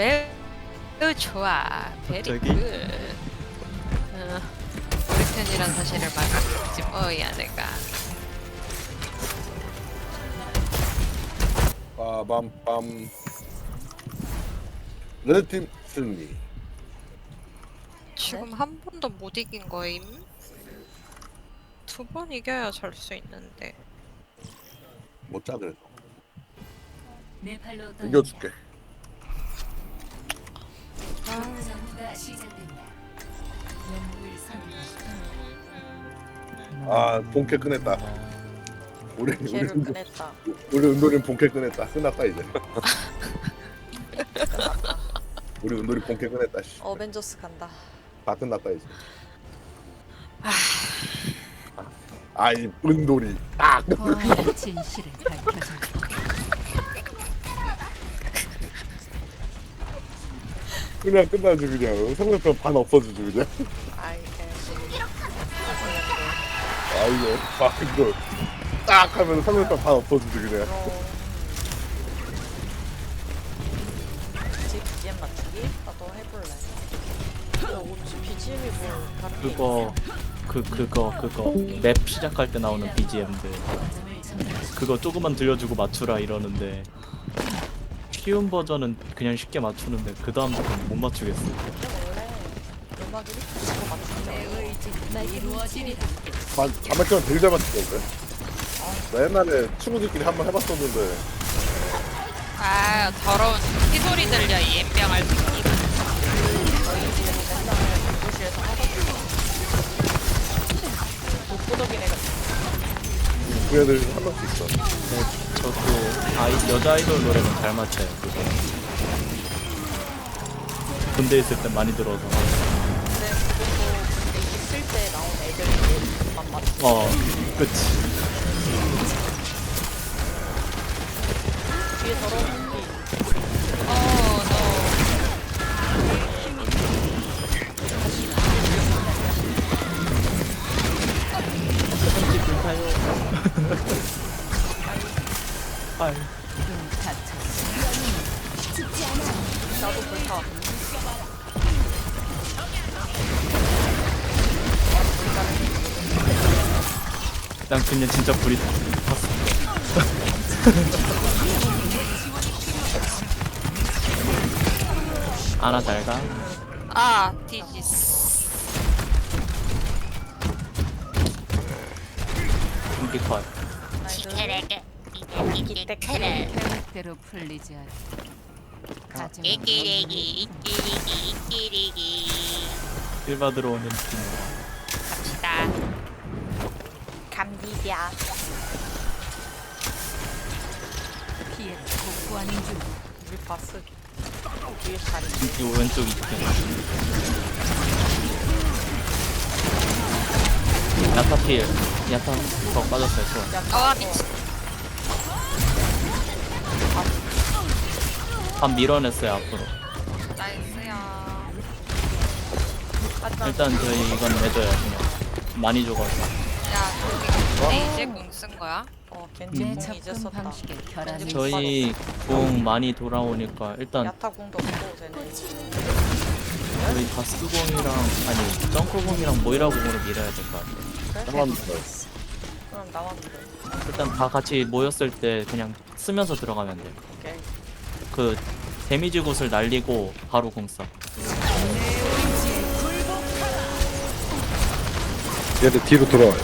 매우 좋아. 베리 굿. 갑자기? 어, 우리 편이란 사실을 막았지 뭐야 내가. 빠밤빰 레드팀 승리 지금 한 번도 못 이긴 거임. 두 번 이겨야 잘 수 있는데. 못자 그래서 이겨줄게 전투가 시작됩니다. 영웅을 선택. 아 본캐 꺼냈다 우리 우리 걔를 은도- 꺼냈다. 우리 은돌이 본캐 꺼냈다 끝났다 이제 우리 은돌이 본캐 꺼냈다 씨. 어벤져스 간다. 다 끝났다 이제 아이 은돌이 딱 진실을 밝혀줘. 그냥 끝나지 그냥 성능편 반 없어지지 그냥 아이 개. 아이고 아 이거 딱 하면 성능편 반 없어지지 그냥 어. 지 BGM 맞추기? 나도 해볼래. 어, 혹시 BGM이 뭐 다른 게 그거 그 그거 그거 맵 시작할 때 나오는 BGM들 그거 조금만 들려주고 맞추라 이러는데 쉬운 버전은 그냥 쉽게 맞추는데 그 다음 부분 못 맞추겠어. 원래 음악이 맞추면 이루어지리라. 자막점 되게 잘 맞추던데 나 옛날에 친구들끼리 한번 해봤었는데 아 더러운 희소리 들려 이 엠병할 새끼. 도시에서 하거든. 독보적인 애가 그 애들 한 명씩 있어 네, 저도 아이 여자 아이돌 노래는 잘 맞춰요. 그거. 군대 있을 때 많이 들어서. 근데 그것도 근데 있을 때 나온 애들만 맞추. 어, 그치. 뒤에 더러 난 그냥 진짜 불이 탔어. 아나 잘 가. 아 디지스. 인기 컷. 계획대로 풀리지 않아. 가정. 이끼리기 이끼리기 이끼리기. 일 받으러 오는 팀. 갑시다. 감기야. 피해를 복구하는 중. 우리 바스. 뒤에 자리. 이 왼쪽 이팀. 야타 필. 야타 더 빠졌어요. 좋아. 아 미친. 한 밀어냈어요 앞으로. 나이스야. 일단 저희 이건 내줘요 그냥. 많이 죽어서. 야 저기 근데 이제 공 쓴 거야? 어내 겐지 공 이제 접근 썼다. 결함이 저희 공 많이 돌아오니까 일단 야타 공도 없고 쟤네. 저희 가스공이랑 아니 점프공이랑 모이라 공으로 밀어야 될 것 같아요. 잠깐만 그럼 나왔는데. 일단 다 같이 모였을 때 그냥 쓰면서 들어가면 돼요. 오케이. 그 데미지 굿을 날리고 바로 공 써. 얘들 뒤로 돌아와요.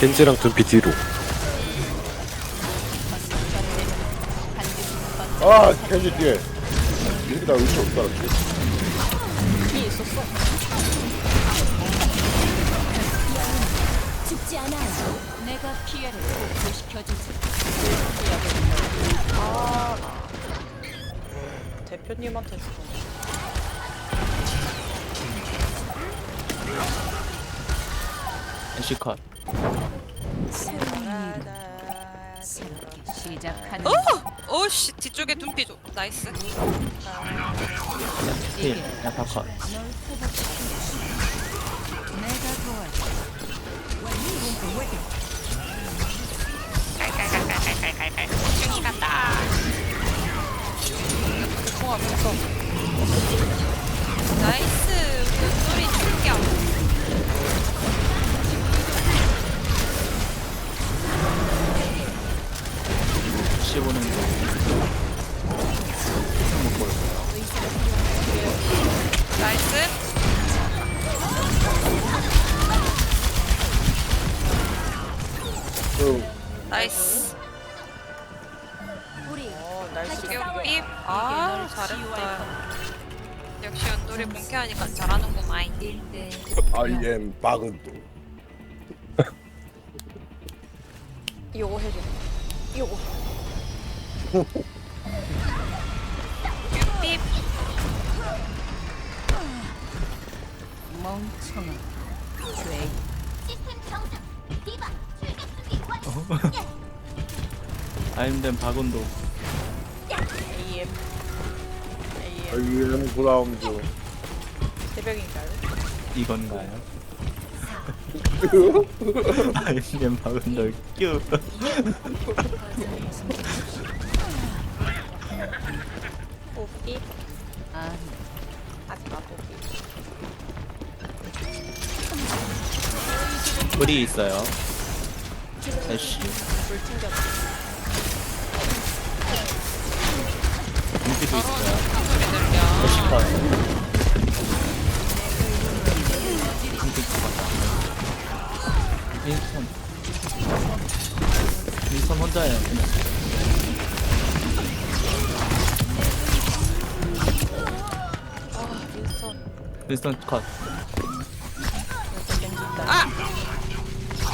겐지랑 둠피 뒤로. 아 켄지 뒤에 여기다 위치 없다 그랬지 피 있었어. 죽지 않아요. 내가 피해를 복구시켜주지. 아, 나. 대표님한테 주고. 애쉬 컷. 시작하는 오씨 뒤쪽에 둔피 줘. 나이스. 필. 야타 컷. 내가 도와줘. 갈갈갈갈갈갈갈. 충이 간다. 아 민서 나이스 소리 출격 씹어는 거. 한번 볼까요? 나이스. 그 나이스. 어 날씨 아 잘했다. 역시 연돌이 본캐하니까 잘하는구만. I am 박은도. 요거 해줘. 요거. 뿅 삐 멍청한 죄. 아임된 박운도. AM AM am 브라운드. 새벽인가요? 이건가요? 아임된 박운도 큐. 뽑기 아니, 하지마 뽑기 우리 있어요. 애쉬. 불 튕겼다 공기도 있어요. 윈스턴. 윈스턴 혼자예요. 그냥. 윈스턴 컷. 아!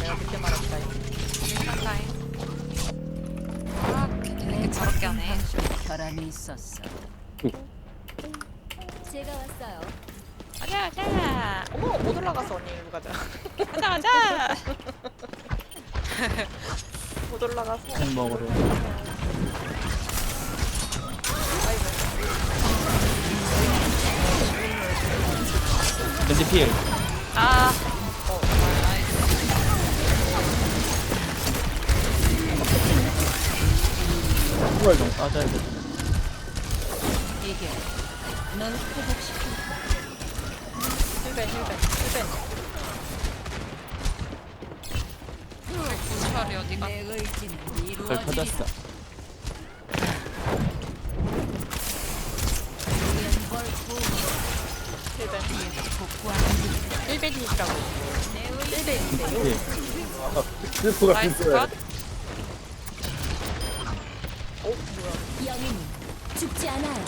내가 그렇게 말했다 일상타임 아 걔네 저렇게 하네 결함이 있었어. 제가 왔어요. 가자 가자 어머 못 올라갔어 언니 일로 가자 가자 가자 못 올라갔어 캔 먹으러. 겐지 필. 아 정말 좀 빠져야 돼. 이게 넌 회복시켜. 힐벤 힐벤 힐벤 내 의지는 별 이루어지리라. 터졌어. 1배님이라고 1배인데 예. 아, 슬프가 있어요. 영인이 죽지 않아요.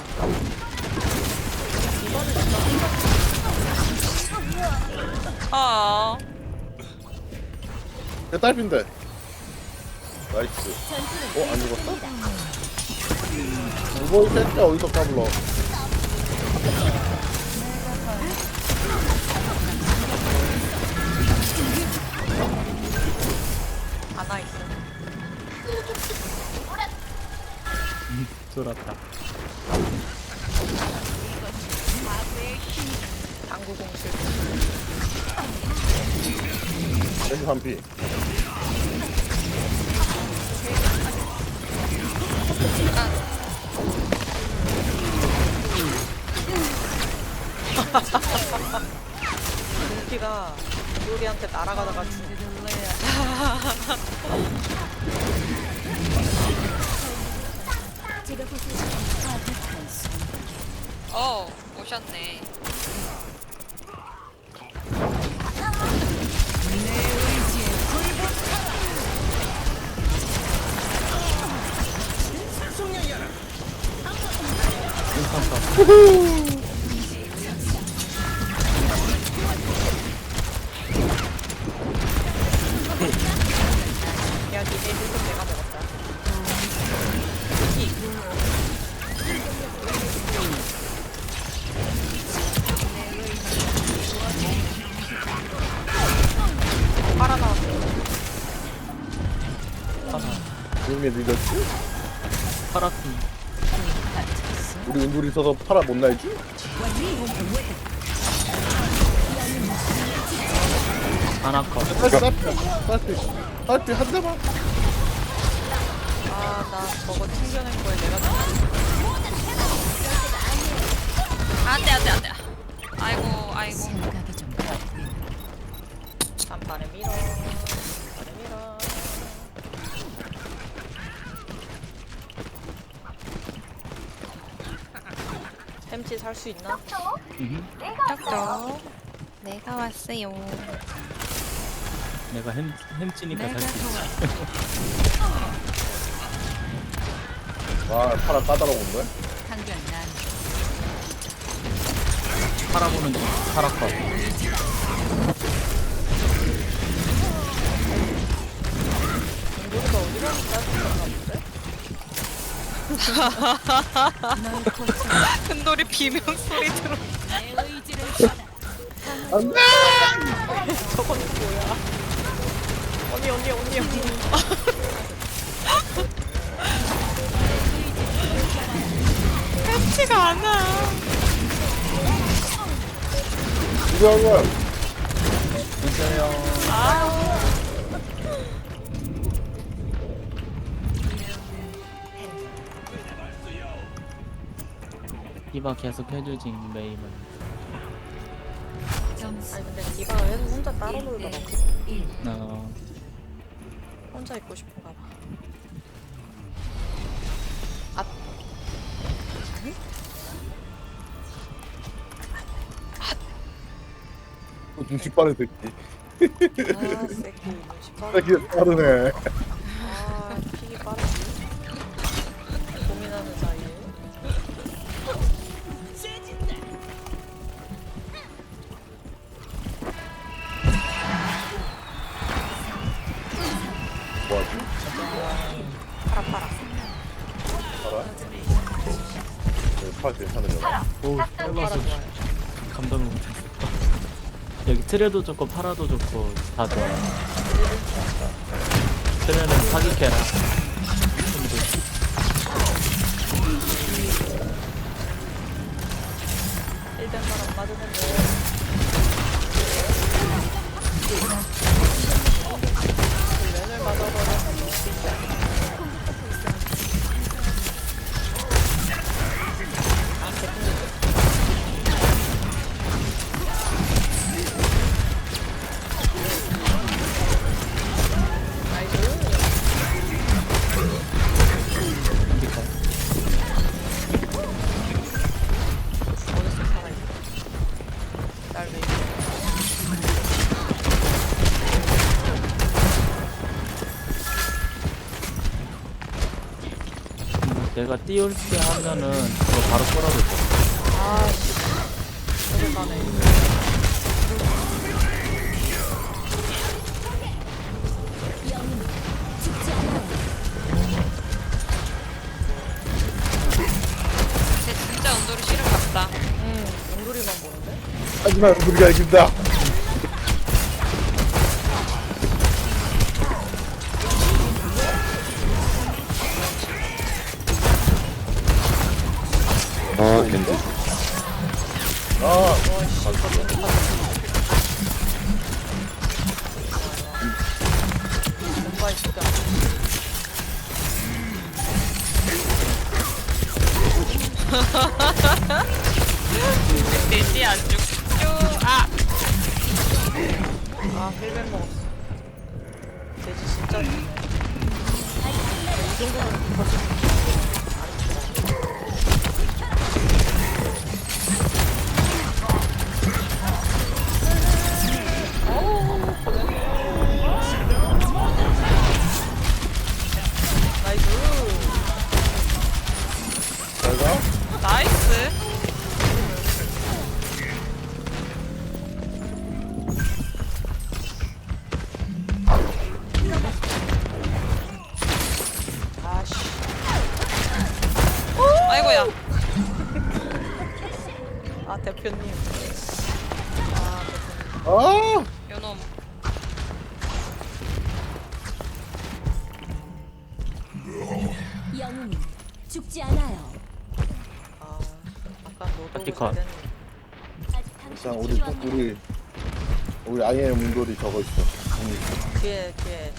어. 딸핀데. 나이스. 어, 안 죽었어? 이거 이 새끼 어디서 까불러? 있어 쫄았다. 당구 공실 겐지 반피. 요리한테 날아가다가 죽. 어, 오셨네 괜찮다. 야 니네 힐벤 내가 먹었다 빨아 나왔어 파라. 이미 늦었지? 파라군. 우리 은돌이 있어서 팔아 못 날지? 하나 컷. 딸피, 딸피, 딸피. 딸피 한 대만. 나 저거 챙겨낸 거에 내가 안돼 안돼 안돼. 아이고 아이고. 생각이 좀 반반에 밀어. 반반에 밀어. 햄치 살 수 있나? 떡떡 내가 왔어요. 내가 햄, 햄찌니까 살 수 있어. 와. 와 파라 까다로운데? 한결 난 팔아보는 중 고쳐 큰돌이 비명 소리 들어 내 의지를 받아. 저건 뭐야? 언니 언니 언니 언니. 같지가 않아 이거는 있어요 이봐 계속 해주지 점수 아니 근데 디바가 계속 혼자 따로 놀더라고. 어, 혼자 있고 싶은가 봐. 눈치 빠른 새끼 아 새끼 눈치 빠르네. 새끼 빠르네 아 픽이 빠르지. 고민하는 사이에. 뭐하지? 파라 파라. 파라? 여기 파라 괜찮으려나? 오 파라 좋아요. 감동을 못했어 여기 트레도 좋고 파라도 좋고 다 좋아 트레는 사기캐라 일단 사람 맞으는데. 렌을 맞아버려. 그러니까 내가 띄울 때 하면은 그거 바로 끌어도 돼 아씨. 오랜만에. 근데 진짜 온돌이 싫은 같다 응, 용돌이만 보는데? 하지만 우리가 이긴다 뭔가 아 먹었어. 돼지 진짜. 이 정도면 벌써 요놈 영웅은 죽지 않아요. 아, 아까 당신이 자 우리. 우리 우리 아이의 문돌이 저거 있어 음. 뒤에, 뒤에.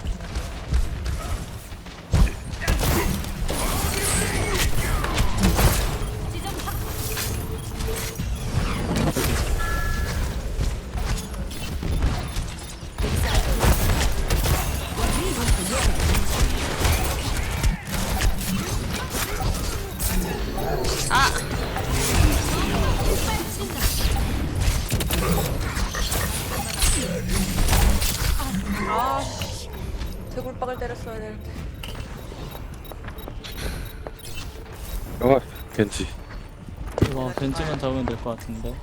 아 겐지 이거 벤치만 잡으면 될 것 같은데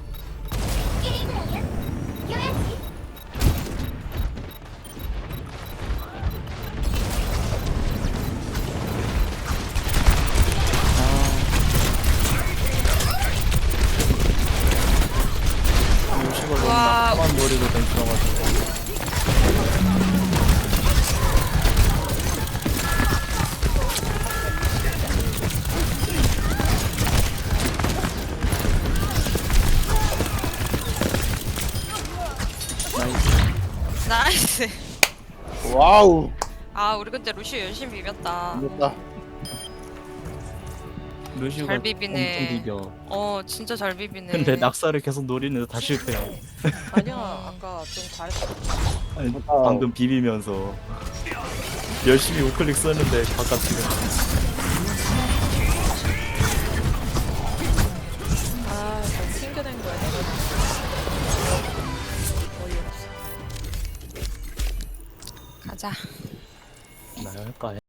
우리 근데 루시 열심히 비볐다. 됐다. 루시가 잘 비비네. 엄청 비벼 어, 진짜 잘 비비네. 근데 낙사를 계속 노리는데 다 실패해 아니야, 아까 좀 잘했어. 아니, 아. 방금 비비면서 열심히 우클릭 썼는데 바깥으로 아, 저 튕겨낸 거야, 내가. 어이없어. 가자. 할까